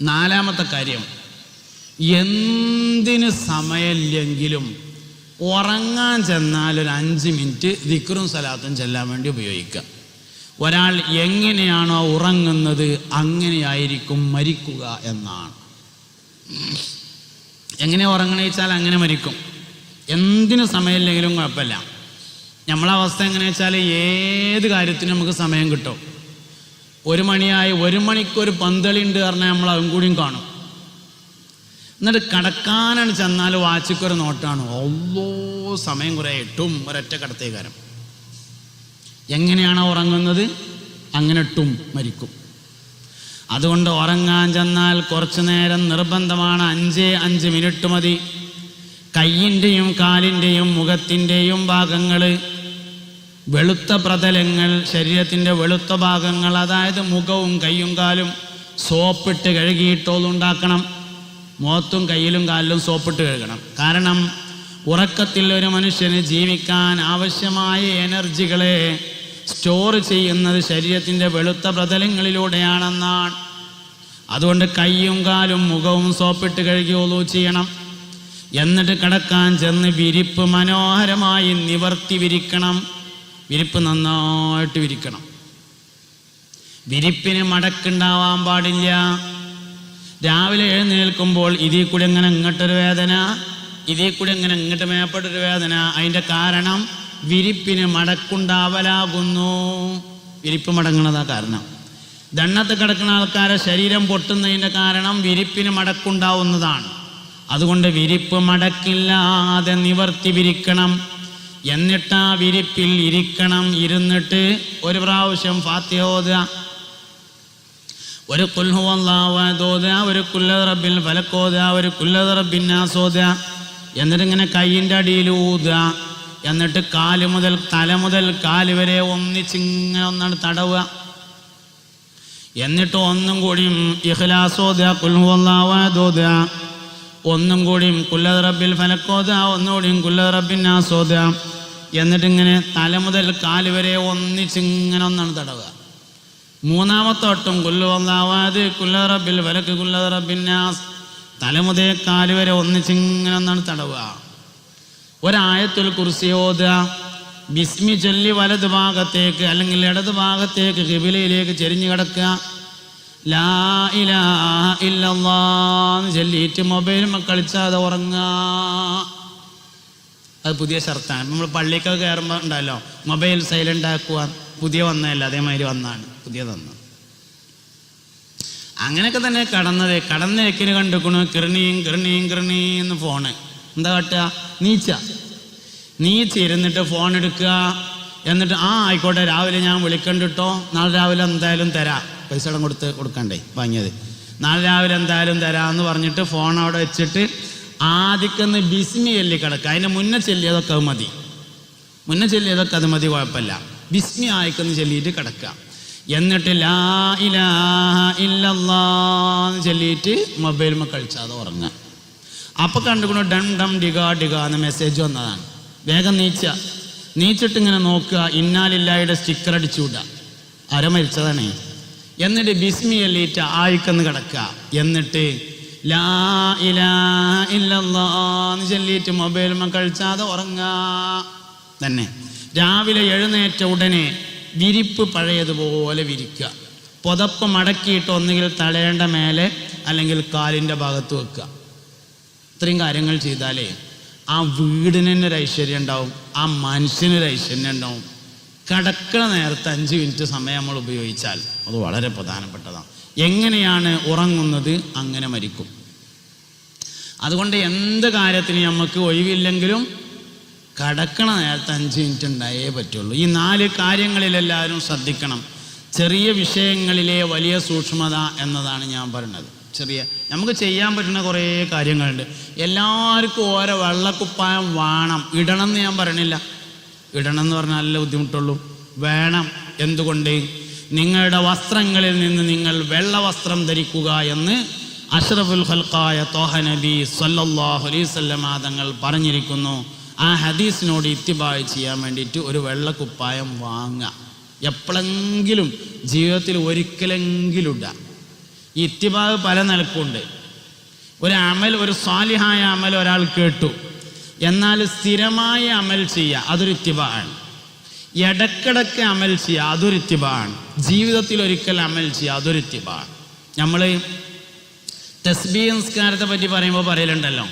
നാലാമത്തെ കാര്യം. എന്തിന് സമയമില്ലെങ്കിലും ഉറങ്ങാൻ ചെന്നാൽ ഒരു അഞ്ച് മിനിറ്റ് ദിക്റും സലാത്തും ചെല്ലാൻ വേണ്ടി ഉപയോഗിക്കുക. ഒരാൾ എങ്ങനെയാണോ ഉറങ്ങുന്നത് അങ്ങനെയായിരിക്കും മരിക്കുക എന്നാണ്. എങ്ങനെ ഉറങ്ങണേച്ചാൽ അങ്ങനെ മരിക്കും. എന്തിനു സമയമില്ലെങ്കിലും കുഴപ്പമില്ല. നമ്മളെ അവസ്ഥ എങ്ങനെ വെച്ചാൽ ഏത് കാര്യത്തിനും നമുക്ക് സമയം കിട്ടും. ഒരു മണിയായി ഒരു മണിക്കൊരു പന്തളി ഉണ്ട് പറഞ്ഞാൽ നമ്മൾ അതും കൂടിയും കാണും. എന്നിട്ട് കടക്കാനാണ് ചെന്നാൽ വാച്ചിക്കൊരു നോട്ടാണ്. ഓവോ സമയം കുറേ എട്ടും ഒരൊറ്റ കടത്തേക്കാരം. എങ്ങനെയാണോ ഉറങ്ങുന്നത്? അങ്ങനെ ഇട്ടും മരിക്കും. അതുകൊണ്ട് ഉറങ്ങാൻ ചെന്നാൽ കുറച്ചു നേരം നിർബന്ധമാണ്. അഞ്ച് അഞ്ച് മിനിറ്റ് മതി. കയ്യിന്റെയും കാലിന്റെയും മുഖത്തിന്റെയും ഭാഗങ്ങൾ വെളുത്ത പ്രതലങ്ങൾ ശരീരത്തിന്റെ വെളുത്ത ഭാഗങ്ങൾ അതായത് മുഖവും കയ്യും കാലും സോപ്പിട്ട് കഴുകിയിട്ടോതുണ്ടാക്കണം മുഖത്തും കയ്യിലും കാലിലും സോപ്പിട്ട് കഴുകണം. കാരണം ഉറക്കത്തിൽ ഒരു മനുഷ്യന് ജീവിക്കാൻ ആവശ്യമായ എനർജികളെ സ്റ്റോർ ചെയ്യുന്നത് ശരീരത്തിന്റെ വെളുത്ത പ്രതലങ്ങളിലൂടെയാണെന്നാണ്. അതുകൊണ്ട് കയ്യും കാലും മുഖവും സോപ്പിട്ട് കഴുകി ചെയ്യണം. എന്നിട്ട് കിടക്കാൻ ചെന്ന് വിരിപ്പ് മനോഹരമായി നിവർത്തി വിരിക്കണം. വിരിപ്പ് നന്നായിട്ട് വിരിക്കണം. വിരിപ്പിന് മടക്കുണ്ടാവാൻ പാടില്ല. രാവിലെ എഴുന്നേൽക്കുമ്പോൾ ഇതിൽ കൂടി എങ്ങനെ ഇങ്ങോട്ടൊരു വേദന ഇതിൽ കൂടി എങ്ങനെ ഇങ്ങോട്ട് മേപ്പെട്ടൊരു വേദന. അതിന്റെ കാരണം വിരിപ്പിന് മടക്കുണ്ടാവലാകുന്നു. വിരിപ്പ് മടങ്ങണതാ കാരണം. ദണ്ണത്ത് കിടക്കുന്ന ആൾക്കാരെ ശരീരം പൊട്ടുന്നതിന്റെ കാരണം വിരിപ്പിന് മടക്കുണ്ടാവുന്നതാണ്. അതുകൊണ്ട് വിരിപ്പ് മടക്കില്ലാതെ നിവർത്തി വിരിക്കണം. എന്നിട്ട് ആ വിരിപ്പിൽ ഇരിക്കണം ഇരുന്നിട്ട് ഒരു പ്രാവശ്യം ഫാത്തിഹോദ ഒരു കുൽഹുവല്ലാവോദ ഒരു കുല്ലത് റബ്ബിൽ ഫലക്കോദ ഒരു കുല്ലറബിൻ ആസോദ എന്നിട്ട് ഇങ്ങനെ കയ്യിന്റെ അടിയിൽ ഊതുക. എന്നിട്ട് കാൽ മുതൽ തല മുതൽ കാൽ വരെ ഒന്നിച്ചിങ്ങനെ ഒന്നാണ് തടവുക. എന്നിട്ട് ഒന്നും കൂടിയും ഇഹ്ലാസോദ കുൽഹുവല്ലാവോദ ഒന്നും കൂടിയും കുല്ലത് റബ്ബിൽ ഫലക്കോത ഒന്നുകൂടിയും കുല്ലത് റബ്ബിൻ നാസോദ എന്നിട്ട് ഇങ്ങനെ തല മുതൽ കാൽ വരെ ഒന്നിച്ചിങ്ങനെ ഒന്നാണ് തടവുക. മൂന്നാമത്തെ വട്ടം കുല്ലുവല്ലാവാത് കുല്ല റബ്ബിൽ വലക്ക് കുല്ല തല മുതൽ കാൽ വരെ ഒന്നിച്ചിങ്ങനെ ഒന്നാണ് തടവുക. ഒരായത്തുൽ കുറിച്ച് ഓതുക. ബിസ്മി ചൊല്ലി വലത് ഭാഗത്തേക്ക് അല്ലെങ്കിൽ ഇടത് ഭാഗത്തേക്ക് കിബിലയിലേക്ക് ചെരിഞ്ഞു കിടക്കുക. ചൊല്ലിയിട്ട് മൊബൈലും കളിച്ചാതെ ഉറങ്ങുക അത് പുതിയ ഷർത്താണ് നമ്മൾ പള്ളിക്കൊക്കെ കയറുമ്പോൾ ഉണ്ടല്ലോ മൊബൈൽ സൈലന്റ് ആക്കുക പുതിയ വന്നതല്ല അതേമാതിരി വന്നാണ്. പുതിയ തന്നു. അങ്ങനെയൊക്കെ തന്നെ കടന്നത്. കടന്നേക്കിന് കണ്ടുക്കണു കിരണീം കിരണീം എന്ന് ഫോണ്. എന്താ കാട്ടുക? നീച്ച. നീച്ച ഇരുന്നിട്ട് ഫോൺ എടുക്കുക. എന്നിട്ട് ആ ആയിക്കോട്ടെ രാവിലെ ഞാൻ വിളിക്കണ്ടിട്ടോ? നാളെ രാവിലെ എന്തായാലും തരാം. പൈസ ഇടം കൊടുത്ത് കൊടുക്കണ്ടേ? വാങ്ങിയത്. നാളെ രാവിലെ എന്തായാലും തരാമെന്ന് പറഞ്ഞിട്ട് ഫോൺ അവിടെ വെച്ചിട്ട് ആദ്യക്കൊന്ന് ബിസ്മി ചൊല്ലി കിടക്കുക അതിന് മുന്നേ ചെല്ലിയതൊക്കെ അത് മതി. മുന്നേ ചൊല്ലിയതൊക്കെ അത് മതി കുഴപ്പമില്ല. ബിസ്മി ആയിക്കൊന്ന് ചൊല്ലിയിട്ട് കിടക്കുക. എന്നിട്ട് ലാ ഇലാഹ ഇല്ലല്ലാന്ന് ചൊല്ലിയിട്ട് മൊബൈലുമ്മ കഴിച്ചാതെ ഉറങ്ങുക. അപ്പോൾ കണ്ടുകൊണ്ട് ഡം ഡം ഡിഗ ഡിഗ എന്ന മെസ്സേജ് വന്നതാണ്. വേഗം നീച്ച. നീച്ചിട്ട് ഇങ്ങനെ നോക്കുക. ഇന്നാലില്ലായുടെ സ്റ്റിക്കർ അടിച്ചു വിടുക അര മരിച്ചതാണേ. എന്നിട്ട് ബിസ്മി എല്ലീറ്റ ആയിക്കൊന്ന് കിടക്കുക എന്നിട്ട് ലാ ഇലാഹ ഇല്ലല്ലാന്ന് ചൊല്ലിയിട്ട് മൊബൈലുമ കഴിച്ചാതെ ഉറങ്ങാ. തന്നെ. രാവിലെ എഴുന്നേറ്റ ഉടനെ വിരിപ്പ് പഴയതുപോലെ വിരിക്കുക പുതപ്പ് മടക്കിയിട്ട് ഒന്നുകിൽ തലയേണ്ട മേലെ അല്ലെങ്കിൽ കാലിന്റെ ഭാഗത്ത് വെക്കുക ഇത്രയും കാര്യങ്ങൾ ചെയ്താലേ ആ വീടിന് തന്നെ ഐശ്വര്യം ഉണ്ടാവും. ആ മനുഷ്യനൊരു ഐശ്വര്യം ഉണ്ടാവും. കിടക്കണ നേരത്തെ അഞ്ച് മിനിറ്റ് സമയം നമ്മൾ ഉപയോഗിച്ചാൽ അത് വളരെ പ്രധാനപ്പെട്ടതാണ്. എങ്ങനെയാണ് ഉറങ്ങുന്നത്? അങ്ങനെ മരിക്കും. അതുകൊണ്ട് എന്ത് കാര്യത്തിന് നമുക്ക് ഒഴിവില്ലെങ്കിലും കടക്കണ നേരത്തെ അഞ്ച് മിനിറ്റ് ഉണ്ടായേ പറ്റുള്ളൂ. ഈ നാല് കാര്യങ്ങളിലെല്ലാവരും ശ്രദ്ധിക്കണം. ചെറിയ വിഷയങ്ങളിലെ വലിയ സൂക്ഷ്മത എന്നതാണ് ഞാൻ പറയുന്നത് ചെറിയ നമുക്ക് ചെയ്യാൻ പറ്റുന്ന കുറേ കാര്യങ്ങളുണ്ട്. എല്ലാവർക്കും ഓരോ വെള്ളക്കുപ്പായം വേണം. ഇടണം എന്ന് ഞാൻ പറയണില്ല ഇടണം എന്ന് പറഞ്ഞാൽ അല്ല ബുദ്ധിമുട്ടുള്ളൂ. വേണം എന്തുകൊണ്ട്? നിങ്ങളുടെ വസ്ത്രങ്ങളിൽ നിന്ന് നിങ്ങൾ വെള്ള വസ്ത്രം ധരിക്കുക എന്ന് അഷ്റഫുൽ ഹൽക്കായ തോഹ നബി സല്ലാഹു അലൈഹി വസല്ലമ തങ്ങൾ പറഞ്ഞിരിക്കുന്നു. ആ ഹദീസിനോട് ഇത്തിബായ് ചെയ്യാൻ വേണ്ടിയിട്ട് ഒരു വെള്ളക്കുപ്പായം വാങ്ങുക. എപ്പോഴെങ്കിലും ജീവിതത്തിൽ ഒരിക്കലെങ്കിലും ഇടുക ഈ ഇത്തിബാവ് പല നിലക്കുണ്ട്. ഒരു അമൽ ഒരു സ്വാലിഹായ അമൽ ഒരാൾ കേട്ടു. എന്നാൽ സ്ഥിരമായ അമൽ ചെയ്യുക അതൊരു ഇത്തിബാണ്. ഇടക്കിടക്ക് അമൽ ചെയ്യുക അതൊരു ഇത്തിബാണ്. ജീവിതത്തിൽ ഒരിക്കൽ അമൽ ചെയ്യുക അതൊരു ഇത്തിബാണ്. നമ്മൾ തസ്ബീഹ് നിസ്കാരത്തെ പറ്റി പറയുമ്പോൾ പറയലുണ്ടല്ലോ.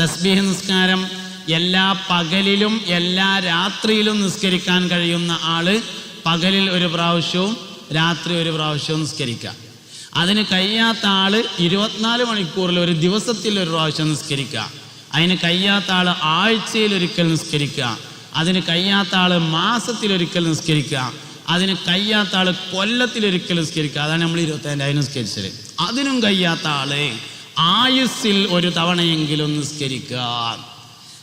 തസ്ബീഹ് നിസ്കാരം എല്ലാ പകലിലും എല്ലാ രാത്രിയിലും നിസ്കരിക്കാൻ കഴിയുന്ന ആൾ പകലിൽ ഒരു പ്രാവശ്യവും രാത്രി ഒരു പ്രാവശ്യവും നിസ്കരിക്കുക. അതിന് കഴിയാത്ത ആൾ ഇരുപത്തിനാല് മണിക്കൂറിൽ ഒരു ദിവസത്തിൽ ഒരു പ്രാവശ്യം നിസ്കരിക്കുക. അതിന് കഴിയാത്ത ആൾ ആഴ്ചയിൽ ഒരിക്കൽ നിസ്കരിക്കുക. അതിന് കഴിയാത്ത ആൾ മാസത്തിലൊരിക്കൽ നിസ്കരിക്കുക. അതിന് കഴിയാത്ത ആൾ കൊല്ലത്തിലൊരിക്കൽ നിസ്കരിക്കുക. അതാണ് നമ്മൾ ഇരുപത്തഞ്ചായിരം നിസ്കരിച്ചത്. അതിനും കഴിയാത്ത ആൾ ആയുസ്സിൽ ഒരു തവണയെങ്കിലും നിസ്കരിക്കുക.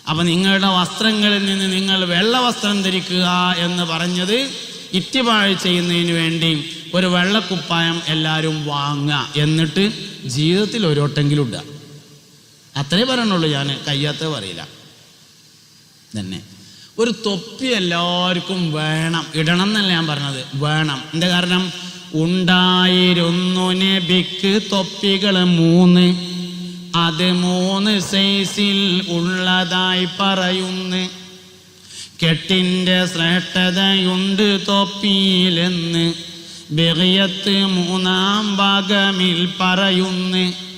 അപ്പം നിങ്ങളുടെ വസ്ത്രങ്ങളിൽ നിന്ന് നിങ്ങൾ വെള്ള വസ്ത്രം ധരിക്കുക എന്ന് പറഞ്ഞത് ഇറ്റിപാഴ് ചെയ്യുന്നതിന് വേണ്ടി ഒരു വെള്ളക്കുപ്പായം എല്ലാവരും വാങ്ങുക. എന്നിട്ട് ജീവിതത്തിൽ ഒരു ഒട്ടെങ്കിലും ഇടുക. അത്രേ പറയണുള്ളൂ ഞാൻ കയ്യാത്ത പറയില്ല. തന്നെ ഒരു തൊപ്പി എല്ലാവർക്കും വേണം. ഇടണം എന്നല്ല ഞാൻ പറഞ്ഞത്. വേണം. എന്താ കാരണം? ഉണ്ടായിരുന്നു നബിക്ക് തൊപ്പികൾ മൂന്ന്. അത് മൂന്ന് സൈസിൽ ഉള്ളതായി പറയുന്നു. കെട്ടിന്റെ ശ്രേഷ്ഠതയുണ്ട് തൊപ്പിയിലെന്ന്. ബെറിയത്ത് മൂന്നാം ഭാഗമിൽ പറയുന്നു.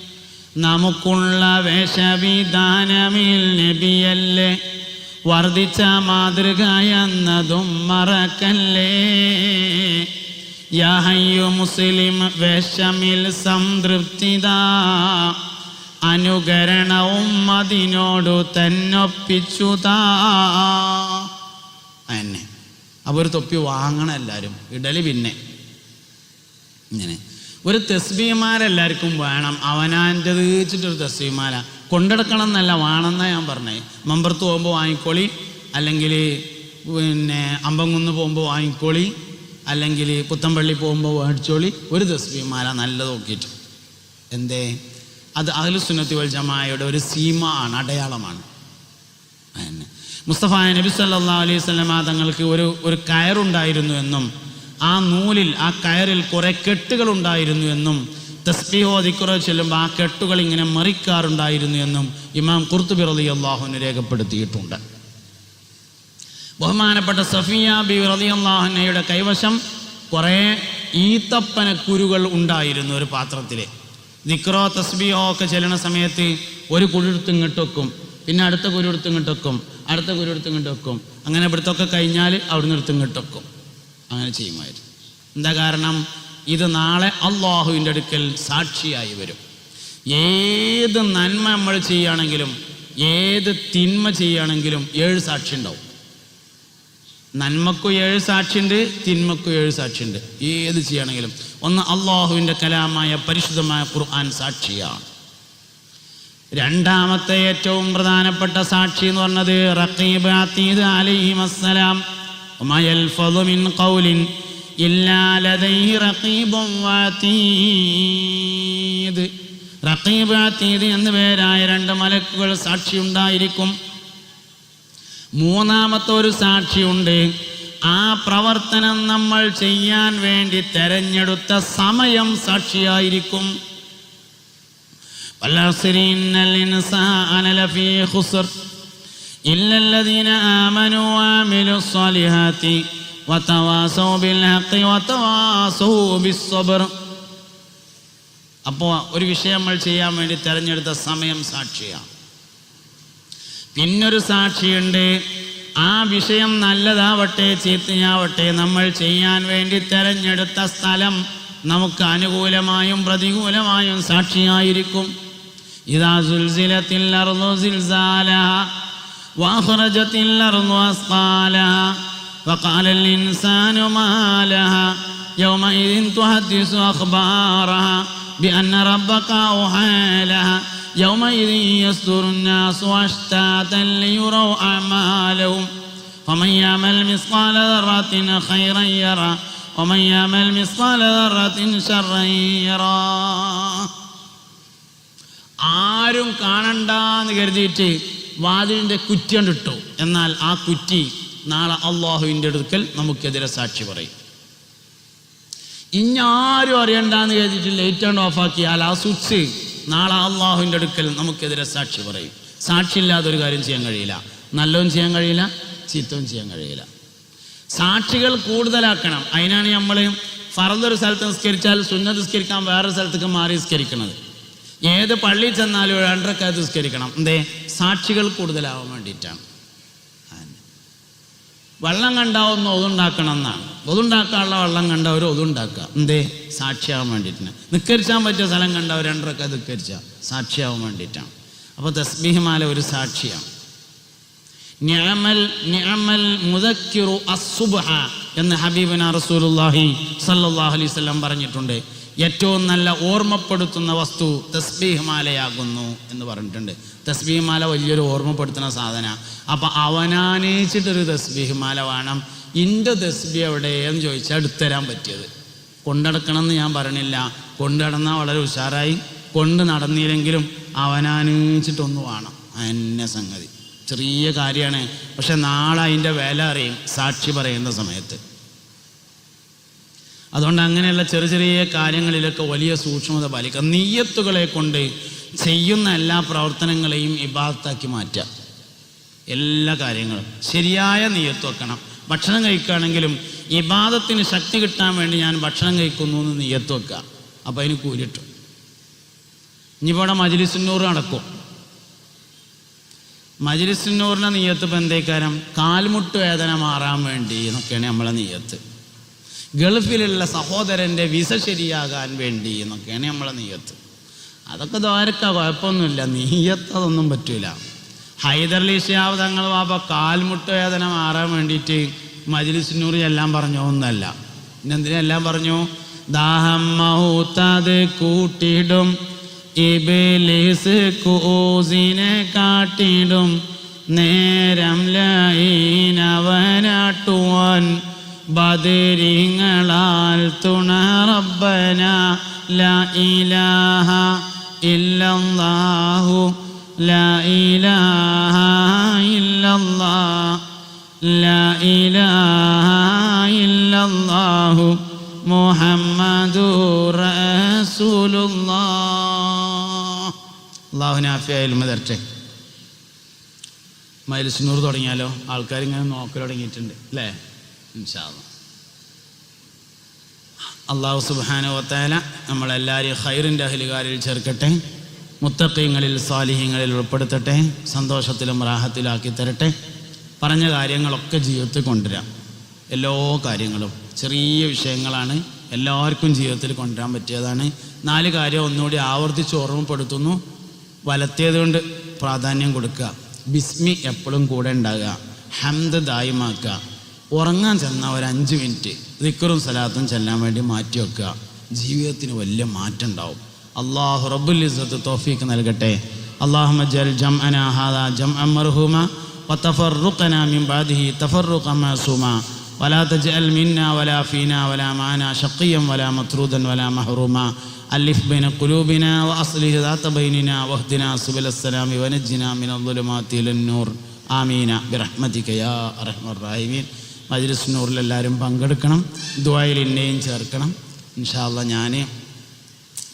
നമുക്കുള്ള വേഷവിധാനമിൽ നബിയല്ലേ? വർദ്ധിച്ച മാതൃക എന്നതും മറക്കല്ലേ? യഹയ്യു മുസ്ലിം വേഷമിൽ സംതൃപ്തിത അനുകരണവും അതിനോടു തന്നൊപ്പിച്ചുതാ തന്നെ അപ്പോൾ ഒരു തൊപ്പി വാങ്ങണ എല്ലാവരും ഇടലി പിന്നെ. ഇങ്ങനെ. ഒരു തെസ്ബിമാരെല്ലാവർക്കും വേണം. അവനാന്റെ വെച്ചിട്ടൊരു തെസ്ബിമാല കൊണ്ടെടുക്കണം എന്നല്ല വേണമെന്ന ഞാൻ പറഞ്ഞേ. മമ്പർത്ത് പോകുമ്പോൾ വാങ്ങിക്കോളി. അല്ലെങ്കിൽ പിന്നെ അമ്പംകുന്ന് പോകുമ്പോൾ വാങ്ങിക്കോളി. അല്ലെങ്കിൽ പുത്തമ്പള്ളി പോകുമ്പോൾ മേടിച്ചോളി. ഒരു തസ്ബിമാല നല്ലത് നോക്കിയിട്ട്. എന്തേ? അത് അഹ്ലു സുന്നത്തി വൽ ജമാഅയുടെ ഒരു സീമ ആണ് അടയാളമാണ്. മുസ്തഫ നബി സല്ലാ അലൈഹി വസല്ലമ തങ്ങൾക്ക് ഒരു ഒരു കയറുണ്ടായിരുന്നു എന്നും ആ നൂലിൽ ആ കയറിൽ കുറെ കെട്ടുകൾ ഉണ്ടായിരുന്നു എന്നും തസ്ബീഹോ ദിക്റോ ചെല്ലുമ്പോൾ ആ കെട്ടുകൾ ഇങ്ങനെ മറിക്കാറുണ്ടായിരുന്നു എന്നും ഇമാം കുർത്തുബി അള്ളാഹുവിന് രേഖപ്പെടുത്തിയിട്ടുണ്ട്. ബഹുമാനപ്പെട്ട സഫിയ ബി റളിയല്ലാഹുനയുടെ കൈവശം കുറേ ഈത്തപ്പന കുരുകൾ ഉണ്ടായിരുന്നു ഒരു പാത്രത്തിൽ ദിക്റോ തസ്ബിഹോ ഒക്കെ ചെല്ലണ സമയത്ത് ഒരു കുരുടുത്ത് ഇങ്ങോട്ട് വെക്കും പിന്നെ അടുത്ത കുരുടുത്ത് ഇങ്ങോട്ട് വെക്കും അടുത്ത കുരുടുത്ത് ഇങ്ങോട്ട് വെക്കും അങ്ങനെ ഇവിടുത്തൊക്കെ കഴിഞ്ഞാൽ അവിടുന്ന് എടുത്ത് ഇങ്ങോട്ട് വെക്കും. അങ്ങനെ ചെയ്യുമായിരുന്നു എന്താ കാരണം? ഇത് നാളെ അള്ളാഹുവിന്റെ അടുക്കൽ സാക്ഷിയായി വരും. ഏത് നന്മ നമ്മൾ ചെയ്യുകയാണെങ്കിലും ഏത് തിന്മ ചെയ്യുകയാണെങ്കിലും ഏഴ് സാക്ഷി ഉണ്ടാവും നന്മക്കും ഏഴ് സാക്ഷിയുണ്ട് തിന്മക്കും ഏഴ് സാക്ഷിയുണ്ട്. ഏത് ചെയ്യുകയാണെങ്കിലും ഒന്ന് അള്ളാഹുവിന്റെ കലാമായ പരിശുദ്ധമായ ഖുർആൻ സാക്ഷിയാണ്. രണ്ടാമത്തെ ഏറ്റവും പ്രധാനപ്പെട്ട സാക്ഷി എന്ന് പറഞ്ഞത് റഖീബ് അതീദ് അലൈഹിം അസ്സലാം വമാ യൽഫദു മിൻ ഖൗലിൻ ഇല്ലാ ലദൈഹി റഖീബും വഅതീദ് റഖീബ് അതീദ് എന്നു പേരായ രണ്ട് മലക്കുകൾ സാക്ഷി ഉണ്ടായിരിക്കും മൂന്നാമത്തെ ഒരു സാക്ഷിയുണ്ട് ആ പ്രവർത്തനം നമ്മൾ ചെയ്യാൻ വേണ്ടി തെരഞ്ഞെടുത്ത സമയം സാക്ഷിയായിരിക്കും والعصر إن الإنسان لفي خسر إلا الذين آمنوا وعملوا الصالحات وتواصوا بالحق وتواصوا بالصبر അപ്പോൾ ഒരു വിഷയം നമ്മൾ ചെയ്യാൻ വേണ്ടി തിരഞ്ഞെടുത്ത സമയം സാക്ഷിയാണ് പിന്നൊരു സാക്ഷിയുണ്ട് ആ വിഷയം നല്ലതാവട്ടെ ചീത്തയാവട്ടെ നമ്മൾ ചെയ്യാൻ വേണ്ടി തിരഞ്ഞെടുത്ത സ്ഥലം നമുക്ക് അനുകൂലമായും പ്രതികൂലമായും സാക്ഷിയായിരിക്കും ഇതാ സുൽസിലത്തിൽ അർളു സിൽസാലഹ وأخرجت الأرض أثقالها وقال الإنسان ما لها يومئذ تحدث أخبارها بأن ربك أوحى لها يومئذ يصدر الناس أشتاتا ليروا أعمالهم ومن يعمل مثقال ذرة خيرا يرى ومن يعمل مثقال ذرة شرا يرى ആരും കാണണ്ടെന്ന് കരുതിയിട്ട് വാതിലിന്റെ കുറ്റി കണ്ടിട്ടു എന്നാൽ ആ കുറ്റി നാളെ അള്ളാഹുവിന്റെ അടുക്കൽ നമുക്കെതിരെ സാക്ഷി പറയും. ഇഞ്ഞാരും അറിയണ്ടെന്ന് കരുതിയിട്ട് ലൈറ്റ് ആൻഡ് ഓഫാക്കിയാൽ ആ സ്വിച്ച് നാളെ അള്ളാഹുവിന്റെ അടുക്കൽ നമുക്കെതിരെ സാക്ഷി പറയും. സാക്ഷിയില്ലാതെ ഒരു കാര്യം ചെയ്യാൻ കഴിയില്ല. നല്ലതും ചെയ്യാൻ കഴിയില്ല ചീത്തവും ചെയ്യാൻ കഴിയില്ല. സാക്ഷികൾ കൂടുതലാക്കണം. അതിനാണ് നമ്മൾ ഫറന്തൊരു സ്ഥലത്ത് നിസ്കരിച്ചാൽ സുന്നത്ത് നിസ്കരിക്കാൻ വേറൊരു സ്ഥലത്തേക്ക് മാറി നിസ്കരിക്കുന്നത് ഏത് പള്ളിയിൽ ചെന്നാലും ഒരു അണ്ടർക്കാർ നിസ്കരിക്കണം എന്തേ? സാക്ഷികൾ കൂടുതലാവാൻ വേണ്ടിയിട്ടാണ്. വെള്ളം കണ്ടാവുന്ന ഒതുണ്ടാക്കണം എന്നാണ്. ഒതുണ്ടാക്കാനുള്ള വെള്ളം കണ്ടവർ ഒതുണ്ടാക്കുക. എന്തേ? സാക്ഷിയാവാൻ വേണ്ടിയിട്ടാണ്. നിക്കരിച്ചാൻ പറ്റിയ സ്ഥലം കണ്ടവർ രണ്ടരക്ക നിക്കരിച്ച സാക്ഷിയാവാൻ വേണ്ടിയിട്ടാണ്. അപ്പോൾ തസ്മിഹിമാല ഒരു സാക്ഷിയാണ്. നിഅമൽ നിഅമൽ മുദക്കിറു അസുബഹ എന്ന് ഹബീബന റസൂലുള്ളാഹി സല്ലാഹു അലൈഹി വസല്ലം പറഞ്ഞിട്ടുണ്ട്. ഏറ്റവും നല്ല ഓർമ്മപ്പെടുത്തുന്ന വസ്തു തസ്ബീഹ് മാലയാകുന്നു എന്ന് പറഞ്ഞിട്ടുണ്ട്. തസ്ബീഹ് മാല വലിയൊരു ഓർമ്മപ്പെടുത്തുന്ന സാധന. അപ്പം അവനാനയിച്ചിട്ടൊരു തസ്ബീഹ് മാല വേണം. ഇന്റെ തസ്ബി എവിടെയെന്ന് ചോദിച്ചാൽ എടുത്തരാൻ പറ്റിയത്. കൊണ്ടടക്കണം എന്ന് ഞാൻ പറഞ്ഞില്ല. കൊണ്ടടന്നാൽ വളരെ ഉഷാറായി. കൊണ്ട് നടന്നില്ലെങ്കിലും അവനാനയിച്ചിട്ടൊന്ന് വേണം. എന്നെ സംഗതി. ചെറിയ കാര്യമാണ്. പക്ഷെ നാളെ അതിന്റെ വില അറിയും. സാക്ഷി പറയുന്ന സമയത്ത്. അതുകൊണ്ട് അങ്ങനെയുള്ള ചെറിയ ചെറിയ കാര്യങ്ങളിലൊക്കെ വലിയ സൂക്ഷ്മത പാലിക്കുക. നീയത്തുകളെ കൊണ്ട് ചെയ്യുന്ന എല്ലാ പ്രവർത്തനങ്ങളെയും ഇബാദത്താക്കി മാറ്റുക. എല്ലാ കാര്യങ്ങളും. ശരിയായ നീയത്ത് വെക്കണം. ഭക്ഷണം കഴിക്കുകയാണെങ്കിലും ഇബാദത്തിന് ശക്തി കിട്ടാൻ വേണ്ടി ഞാൻ ഭക്ഷണം കഴിക്കുന്നു എന്ന് നീയത്ത് വെക്കുക. അപ്പോൾ അതിന് കൂലിട്ടു. ഇനിയിപ്പോൾ ഇവിടെ മജിലിസുന്നൂറ് നടക്കും. മജിലിസുന്നൂറിന്റെ നീയത്ത് ഇപ്പം എന്തേക്കാരം കാൽമുട്ട് വേദന മാറാൻ വേണ്ടി എന്നൊക്കെയാണ് നമ്മളെ നീയത്ത് ഗൾഫിലുള്ള സഹോദരന്റെ വിസ ശരിയാകാൻ വേണ്ടി എന്നൊക്കെയാണ് നമ്മളെ നീയത്ത് അതൊക്കെ ദ്വാരക്ക കുഴപ്പമൊന്നുമില്ല. നീയത്ത് അതൊന്നും പറ്റൂല. ഹൈദർലി ഷിയാവ് തങ്ങൾ വാപ്പ കാൽമുട്ട് വേദന മാറാൻ വേണ്ടിയിട്ട് മജിലിസിനൂറി എല്ലാം പറഞ്ഞോ ഒന്നല്ല. പിന്നെന്തിനെല്ലാം പറഞ്ഞു? ദാഹം മൗത്തത് കൂട്ടിയിടും ഇബിലിസ് കൂസിനെ കാട്ടിടും നേരം ലൈനവനാട്ടുവാൻ ബദരിങ്ങളാൽ തുണ റബ്ബന ലാ ഇലാഹ ഇല്ലല്ലാഹു ലാ ഇലാഹ ഇല്ലല്ലാഹ് ലാ ഇലാഹ ഇല്ലല്ലാഹു മുഹമ്മദു റസൂലുള്ളാഹ്. തരട്ടെ. മൈലിസിനൂർ തുടങ്ങിയാലോ? ആൾക്കാർ ഇങ്ങനെ നോക്കൽ തുടങ്ങിയിട്ടുണ്ട് അല്ലേ? ഇൻഷാല്ല അള്ളാഹു സുബാനുവത്താല നമ്മളെല്ലാവരെയും ഹൈറിന്റെ അഹലുകാരിൽ ചേർക്കട്ടെ മുത്തക്കീങ്ങളിൽ സ്വാലിഹ്യങ്ങളിൽ ഉൾപ്പെടുത്തട്ടെ സന്തോഷത്തിലും റാഹത്തിലാക്കി തരട്ടെ. പറഞ്ഞ കാര്യങ്ങളൊക്കെ ജീവിതത്തിൽ കൊണ്ടുവരാം. എല്ലാ കാര്യങ്ങളും ചെറിയ വിഷയങ്ങളാണ്. എല്ലാവർക്കും ജീവിതത്തിൽ കൊണ്ടുവരാൻ പറ്റിയതാണ്. നാല് കാര്യം ഒന്നുകൂടി ആവർത്തിച്ച് ഓർമ്മപ്പെടുത്തുന്നു. വലത്തേത് കൊണ്ട് പ്രാധാന്യം കൊടുക്കുക. ബിസ്മി എപ്പോഴും കൂടെ ഉണ്ടാകുക. ഹംദ് ദായിമാക്കുക. ഉറങ്ങാൻ ചെന്ന ഒരു അഞ്ച് മിനിറ്റ് ദിക്കറും സലാത്തും ചെല്ലാൻ വേണ്ടി മാറ്റി വെക്കുക ജീവിതത്തിന് വലിയ മാറ്റം ഉണ്ടാവും അള്ളാഹു റബ്ബുൽ ഇസ്സത്ത് തോഫീക്ക് നൽകട്ടെ അള്ളാഹു മജൽ ജം അന ഹാദ ജം അമർഹുമ وتفرقنا من بعده تفرقا معصوما ولا تجعل منا ولا فينا ولا معنا شقيا ولا مطرودا ولا محروما ألف بين قلوبنا وأصله ذات بيننا واهدنا سبل السلام ونجنا من الظلمات إلى النور ആമീന ബിറഹ്മതിക യാ അറഹ്മർ റാഹിമീൻ മജ്ലിസ് നൂറിൽ എല്ലാവരും പങ്കെടുക്കണം. ദുബായിൽ എന്നെയും ചേർക്കണം. ഇൻഷാല്ല ഞാൻ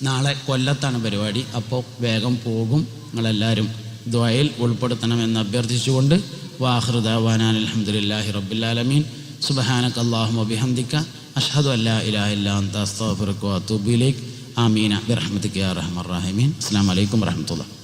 നാളെ കൊല്ലത്താണ് പരിപാടി. അപ്പോൾ വേഗം പോകും. നിങ്ങളെല്ലാവരും ദ്വയിൽ ഉൾപ്പെടുത്തണമെന്ന് അഭ്യർത്ഥിച്ചുകൊണ്ട് വാഹൃദാൻ അലഹമുല്ലാഹി റബ്ബുലാലമീൻ സുബഹാനക്ക് അള്ളാഹു അഭിഹന്ദിക്ക അഷ്ഹദു അല്ലാ ഇലാഹ ഇല്ലാ അന്ത. അസ്തഗ്ഫിറുക വഅതൂബു ഇലൈക്. ആമീന ബിറഹ്മതിക യാ അർഹമർ റഹീമീൻ. അസ്സലാമു അലൈക്കും വറഹ്മത്തുള്ളാഹി